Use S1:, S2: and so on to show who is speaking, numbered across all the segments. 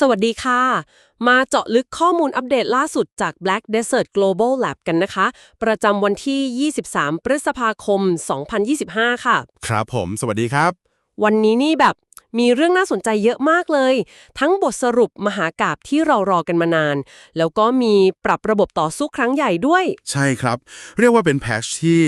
S1: สวัสดีค่ะ มาเจาะลึกข้อมูลอัปเดตล่าสุดจาก Black Desert Global Lab กันนะคะ ประจำวันที่ 23 พฤษภาคม 2025 ค่ะ
S2: ครับผม สวัสดีครับ
S1: วันนี้นี่แบบมีเรื่องน่าสนใจเยอะมากเลย ทั้งบทสรุปมหากาบที่เรารอกันมานาน แล้วก็มีปรับระบบต่อสู้ครั้งใหญ่ด้วย
S2: ใช่ครับ เรียกว่าเป็นแพชที่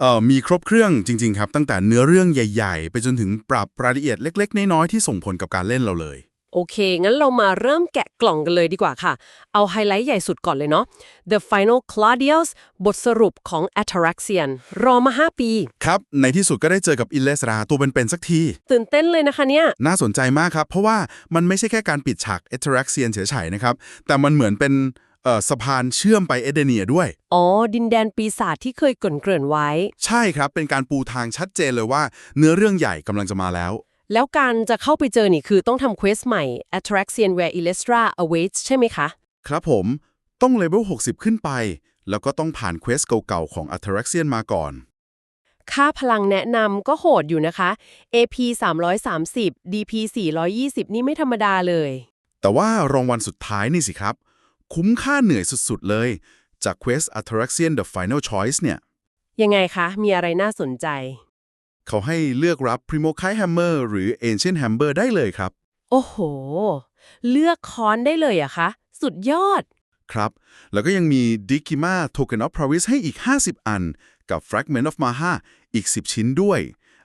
S2: เอ่อมีครบเครื่องจริง ๆ ครับ ตั้งแต่เนื้อเรื่องใหญ่ ๆ ไปจนถึงปรับรายละเอียดเล็ก ๆ น้อยๆที่ส่งผลกับการเล่นเราเลย
S1: โอเค งั้นเรามาเริ่มแกะกล่องกันเลยดีกว่าค่ะ เอาไฮไลท์ใหญ่สุดก่อนเลยเนาะ The Final Claudius บทสรุปของ Ataraxian รอมา 5 ปี
S2: ครับ ในที่สุดก็ได้เจอกับอิเลสราตัวเป็นๆสักที
S1: ตื่นเต้นเลยนะคะเนี่ย
S2: น่าสนใจมากครับ เพราะว่ามันไม่ใช่แค่การปิดฉากเอ t e r a x i a n เฉยๆนะครับ แต่มันเหมือนเป็นเอ่อสะพานเชื่อมไปเอเดเนียด้วย
S1: อ๋อ ดินแดนปีศาจที่เคยเกริ่นเกริ่นๆไว้
S2: ใช่ครับ เป็นการปูทางชัดเจนเลยว่า เนื้อเรื่องใหญ่กำลังจะมาแล้ว
S1: แล้วการจะเข้าไปเจอนี่คือต้องทำเควสใหม่ Ataraxian where Illustra awaits ใช่ไหมคะ
S2: ครับผมต้องเลเวล60 ขึ้นไป แล้วก็ต้องผ่านเควสเก่าๆของ a t t r a x i a n มาก่อน
S1: ค่าพลังแนะนำก็โหดอยู่นะคะ AP 330 DP 420 นี่ไม่ธรรมดาเลย
S2: แต่ว่ารางวัลสุดท้ายนี่สิครับ คุ้มค่าเหนื่อยสุดๆเลย จากเควส a t t r a x i a n The Final Choice เนี่ย
S1: ยังไงคะ มีอะไรน่าสนใจ
S2: เขาให้เลือกรับ Primo Kai Hammer หรือ Ancient Hammer ได้เลยครับ
S1: โอ้โห เลือกค้อนได้เลยอะคะ สุดยอด
S2: ครับ แล้วก็ยังมี Dikima Token of Promise ให้อีก 50 อัน กับ Fragment of Maha อีก 10 ชิ้นด้วย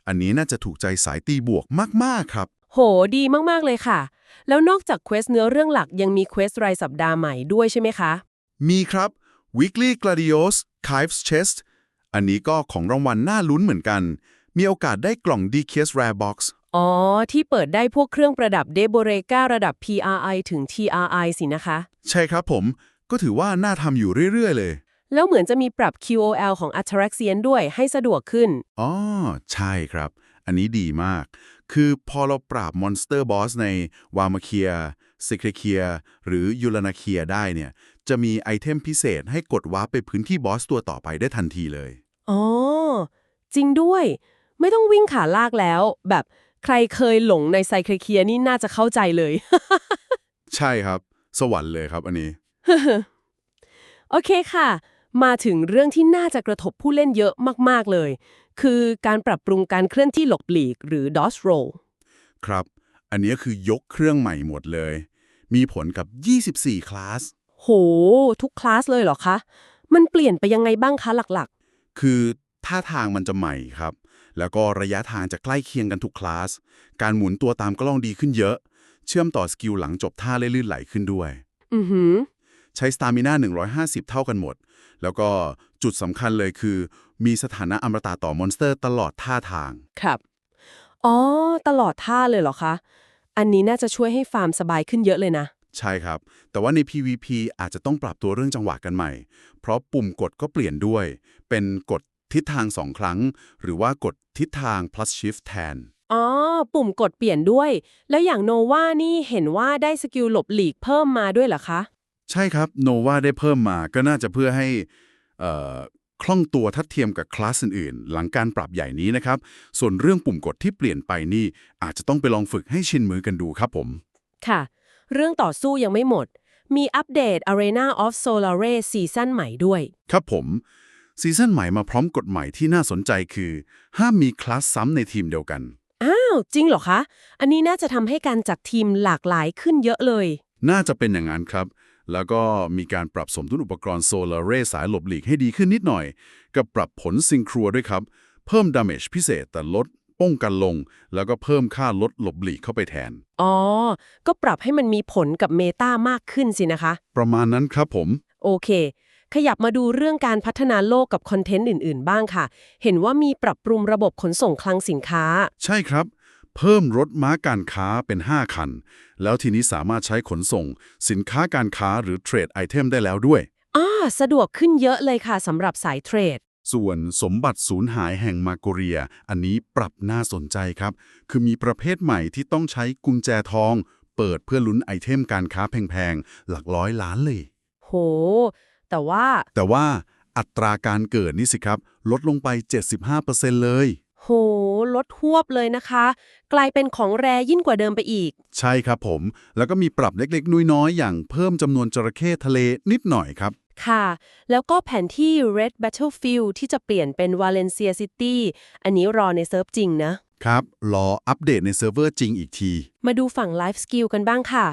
S2: อันนี้น่าจะถูกใจสายตีบวกมาก ๆ ครับ
S1: โห ดีมาก ๆ เลยค่ะ แล้วนอกจากเควสเนื้อเรื่องหลักยังมีเควสรายสัปดาห์ใหม่ด้วยใช่ไหมคะ
S2: มีครับ Weekly Gladios Kives Chest อันนี้ก็ของรางวัลน่าลุ้นเหมือนกัน มีโอกาสได้กล่อง DKS Rare Box
S1: อ๋อ ที่เปิดได้พวกเครื่องประดับเดโบเรการะดับ PRI ถึง TRI สินะคะ
S2: ใช่ครับผม ก็ถือว่าน่าทำอยู่เรื่อย ๆ เลย
S1: แล้วเหมือนจะมีปรับ QOL ของ Ataraxian ด้วยให้สะดวกขึ้น
S2: อ๋อ ใช่ครับ อันนี้ดีมาก คือพอเราปราบมอนสเตอร์บอสในวามาเคียซิเคเคียหรือยูลานาเคียได้เนี่ย จะมีไอเทมพิเศษให้กดวาร์ปไปพื้นที่บอสตัวต่อไปได้ทันทีเลย
S1: อ๋อ จริงด้วย ไม่ต้องวิ่งขาลากแล้ว แบบใครเคยหลงในไซเคเคียนี่น่าจะเข้าใจเลย
S2: ใช่ครับ สวรรค์เลยครับอันนี้
S1: โอเคค่ะ มาถึงเรื่องที่น่าจะกระทบผู้เล่นเยอะมากๆเลย คือการปรับปรุงการเคลื่อนที่หลบหลีกหรือ dodge roll
S2: ครับ อันนี้คือยกเครื่องใหม่หมดเลย มีผลกับ 24 คลาส
S1: โห ทุกคลาสเลยเหรอคะ มันเปลี่ยนไปยังไงบ้างคะหลัก
S2: คือท่าทางมันจะใหม่ครับ แล้วก็ระยะทางจะใกล้เคียงกันทุกคลาส การหมุนตัวตามกล้องดีขึ้นเยอะ เชื่อมต่อสกิลหลังจบท่าลื่นไหลขึ้นด้วย
S1: ๆอือหือ
S2: ใช้สตามิน่า150 เท่ากันหมด แล้วก็จุดสำคัญเลยคือ มีสถานะอมตะต่อมอนสเตอร์ตลอดท่าทาง
S1: ครับ อ๋อ ตลอดท่าเลยเหรอคะ อันนี้น่าจะช่วยให้ฟาร์มสบายขึ้นเยอะเลยนะ
S2: ใช่ครับ แต่ว่าใน PVP อาจจะต้องปรับตัวเรื่องจังหวะกันใหม่ เพราะปุ่มกดก็เปลี่ยนด้วย เป็นกด ทิศทางสองครั้ง หรือว่ากดทิศทาง plus shift แทน
S1: อ๋อ ปุ่มกดเปลี่ยนด้วย แล้วอย่างโนวานี่เห็นว่าได้สกิลหลบหลีกเพิ่มมาด้วยเหรอคะ
S2: ใช่ครับโนวาได้เพิ่มมาก็น่าจะเพื่อให้เอ่อคล่องตัวทัดเทียมกับคลาสอื่นๆ หลังการปรับใหญ่นี้นะครับ ส่วนเรื่องปุ่มกดที่เปลี่ยนไปนี่ อาจจะต้องไปลองฝึกให้ชินมือกันดูครับผม
S1: ค่ะ เรื่องต่อสู้ยังไม่หมด มีอัปเดต Arena of Solare ซีซั่นใหม่ด้วย
S2: ครับผม ซีซั่นใหม่มาพร้อมกฎใหม่ที่น่าสนใจคือ ห้ามมีคลาสซ้ำในทีมเดียวกัน
S1: อ้าว จริงเหรอคะ อันนี้น่าจะทำให้การจัดทีมหลากหลายขึ้นเยอะเลย
S2: น่าจะเป็นอย่างนั้นครับ แล้วก็มีการปรับสมดุลอุปกรณ์โซลาร์เรสายหลบหลีกให้ดีขึ้นนิดหน่อย กับปรับผลซิงครัวด้วยครับ เพิ่มดาเมจพิเศษแต่ลดป้องกันลง แล้วก็เพิ่มค่าลดหลบหลีกเข้าไปแทน
S1: อ๋อ ก็ปรับให้มันมีผลกับเมตามากขึ้นสินะคะ
S2: ประมาณนั้นครับผม
S1: โอเค ขยับมาดูเรื่องการพัฒนาโลกกับคอนเทนต์อื่น ๆ บ้างค่ะ เห็นว่ามีปรับปรุงระบบขนส่งคลังสินค้า
S2: ใช่ครับ เพิ่มรถม้าการค้าเป็น 5 คัน แล้วทีนี้สามารถใช้ขนส่ง สินค้าการค้าหรือเทรดไอเทมได้แล้วด้วย
S1: อ่าสะดวกขึ้นเยอะเลยค่ะสำหรับสายเทรด
S2: ส่วนสมบัติสูญหายแห่งมาโกเรีย อันนี้ปรับน่าสนใจครับ คือมีประเภทใหม่ที่ต้องใช้กุญแจทอง เปิดเพื่อลุ้นไอเทมการค้าแพงๆ หลักร้อยล้านเลย
S1: โห แต่ว่า
S2: แต่ว่าอัตราการเกิดนี่สิครับ ลดลงไป 75%เลย
S1: โโห ลดหวบเลยนะคะ กลายเป็นของแรยิ่งกว่าเดิมไปอีก
S2: ใช่ครับผม แล้วก็มีปรับเล็กๆ น้อยๆ อย่างเพิ่มจำนวนจระเข้ทะเลนิดหน่อยครับ
S1: ค่ะ แล้วก็แผนที่ Red Battlefield ที่จะเปลี่ยนเป็น Valencia City อันนี้รอในเซิร์ฟจริงนะ
S2: ครับ รออัปเดตในเซิร์ฟเวอร์จริงอีกที
S1: มาดูฝั่ง Life Skill กันบ้างค่ะ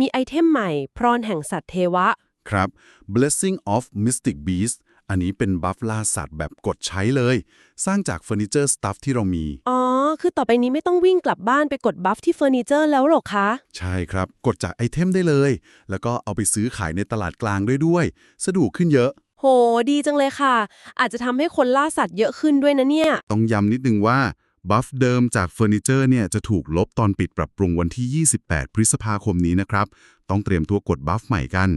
S1: มีไอเทมใหม่ พรอนแห่งสัตว์เทวะ
S2: ครับ Blessing of Mystic Beast อันนี้เป็นบัฟล่าสัตว์แบบกดใช้เลย สร้างจากเฟอร์นิเจอร์สตัฟที่เรามี
S1: อ๋อ คือต่อไปนี้ไม่ต้องวิ่งกลับบ้านไปกดบัฟที่เฟอร์นิเจอร์แล้วหรอคะ
S2: ใช่ครับ กดจากไอเทมได้เลย แล้วก็เอาไปซื้อขายในตลาดกลางด้วยด้วย สะดวกขึ้นเยอะ
S1: โห ดีจังเลยค่ะ อาจจะทำให้คนล่าสัตว์เยอะขึ้นด้วยนะเนี่ย
S2: ต้องย้ำนิดนึงว่าบัฟเดิมจากเฟอร์นิเจอร์เนี่ยจะถูกลบตอนปิดปรับปรุงวันที่ 28 พฤษภาคมนี้นะครับ ต้องเตรียมตัวกดบัฟใหม่กัน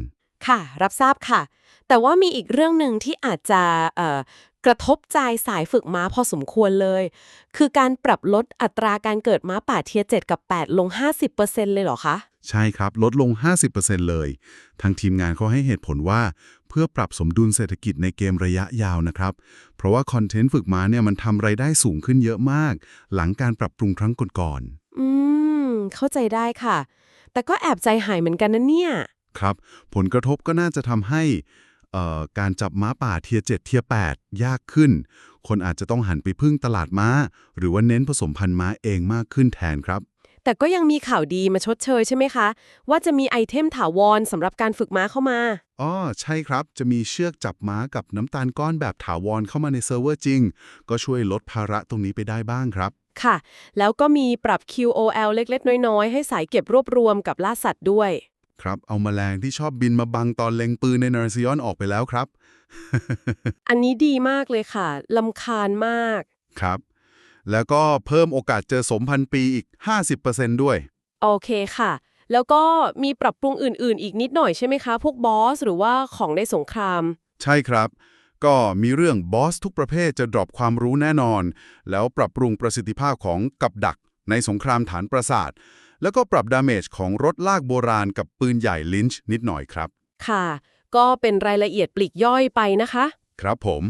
S1: ค่ะ รับทราบค่ะ แต่ว่ามีอีกเรื่องหนึ่งที่อาจจะเอ่อกระทบใจสายฝึกม้าพอสมควรเลย คือการปรับลดอัตราการเกิดม้าป่าเทียร์7กับ 8 ลง 50%เลยเหรอคะ
S2: ใช่ครับ ลดลง 50%เลย ทางทีมงานเขาให้เหตุผลว่า เพื่อปรับสมดุลเศรษฐกิจในเกมระยะยาวนะครับ เพราะว่าคอนเทนต์ฝึกม้าเนี่ยมันทำไรายได้สูงขึ้นเยอะมาก หลังการปรับปรุงครั้งก่อน
S1: อืม เข้าใจได้ค่ะ แต่ก็แอบใจหายเหมือนกันนะเนี่ย
S2: ๆ ครับ ผลกระทบก็น่าจะทำให้เอ่อการจับม้าป่าเทียร์7เทียร์8ยากขึ้น คนอาจจะต้องหันไปพึ่งตลาดม้า หรือว่าเน้นผสมพันธุ์ม้าเองมากขึ้นแทนครับ
S1: แต่ก็ยังมีข่าวดีมาชดเชยใช่ไหมคะ ว่าจะมีไอเทมถาวรสำหรับการฝึกม้าเข้ามา
S2: อ๋อ ใช่ครับ จะมีเชือกจับม้ากับน้ำตาลก้อนแบบถาวรเข้ามาในเซิร์ฟเวอร์จริง ก็ช่วยลดภาระตรงนี้ไปได้บ้างครับ
S1: ค่ะ แล้วก็มีปรับ QOL เล็ก ๆ น้อย ๆ ให้สายเก็บรวบรวมกับล่าสัตว์ด้วย
S2: ครับเอาแมลงที่ชอบบินมาบังตอนเล็งปืนในนาร์ซิออนออกไปแล้วครับ
S1: อันนี้ดีมากเลยค่ะลำคาญมาก
S2: ครับ แล้วก็เพิ่มโอกาสเจอสมพันธุ์ปีอีก 50%ด้วย
S1: โอเคค่ะ แล้วก็มีปรับปรุงอื่น ๆ อีกนิดหน่อยใช่ไหมคะ พวกบอสหรือว่าของในสงคราม
S2: ใช่ครับ ก็มีเรื่องบอสทุกประเภทจะดรอปความรู้แน่นอน แล้วปรับปรุงประสิทธิภาพของกับดักในสงครามฐานประสาท แล้วก็ปรับดาเมจของรถลากโบราณกับปืนใหญ่ลินช์นิดหน่อยครับ
S1: ค่ะ ก็เป็นรายละเอียดปลีกย่อยไปนะคะ
S2: ครับผม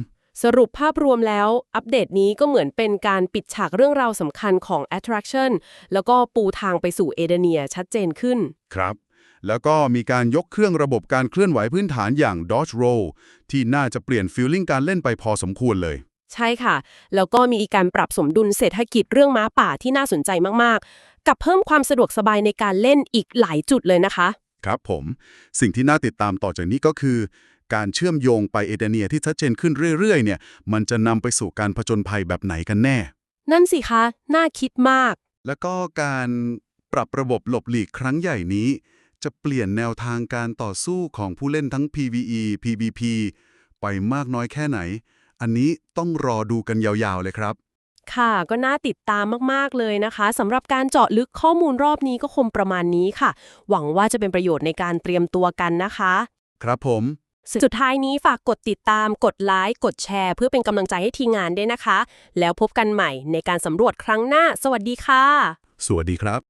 S1: สรุปภาพรวมแล้ว อัปเดตนี้ก็เหมือนเป็นการปิดฉากเรื่องราวสำคัญของ Attraction แล้วก็ปูทางไปสู่เอเดเนียชัดเจนขึ้น
S2: ครับแล้วก็มีการยกเครื่องระบบการเคลื่อนไหวพื้นฐานอย่าง Dodge Roll ที่น่าจะเปลี่ยนฟีลลิ่งการเล่นไปพอสมควรเลย
S1: ใช่ค่ะ แล้วก็มีการปรับสมดุลเศรษฐกิจเรื่องม้าป่าที่น่าสนใจมากๆ กับเพิ่มความสะดวกสบายในการเล่นอีกหลายจุดเลยนะคะ
S2: ครับผม สิ่งที่น่าติดตามต่อจากนี้ก็คือ การเชื่อมโยงไปเอเดเนียที่ชัดเจนขึ้นเรื่อยๆ เนี่ย มันจะนำไปสู่การผจญภัยแบบไหนกันแน่
S1: นั่นสิคะ น่าคิดมาก
S2: แล้วก็การปรับระบบหลบหลีกครั้งใหญ่นี้ จะเปลี่ยนแนวทางการต่อสู้ของผู้เล่นทั้ง PVE PVP ไปมากน้อยแค่ไหน อันนี้ต้องรอดูกันยาวๆเลยครับ
S1: ค่ะ ก็น่าติดตามมาก ๆ เลยนะคะสำหรับการเจาะลึกข้อมูลรอบนี้ก็คงประมาณนี้ค่ะ หวังว่าจะเป็นประโยชน์ในการเตรียมตัวกันนะคะ
S2: ครับผม
S1: สุดท้ายนี้ฝากกดติดตาม กดไลค์ กดแชร์ เพื่อเป็นกำลังใจให้ทีมงานด้วยนะคะ แล้วพบกันใหม่ในการสำรวจครั้งหน้า สวัสดีค่ะ
S2: สวัสดีครับ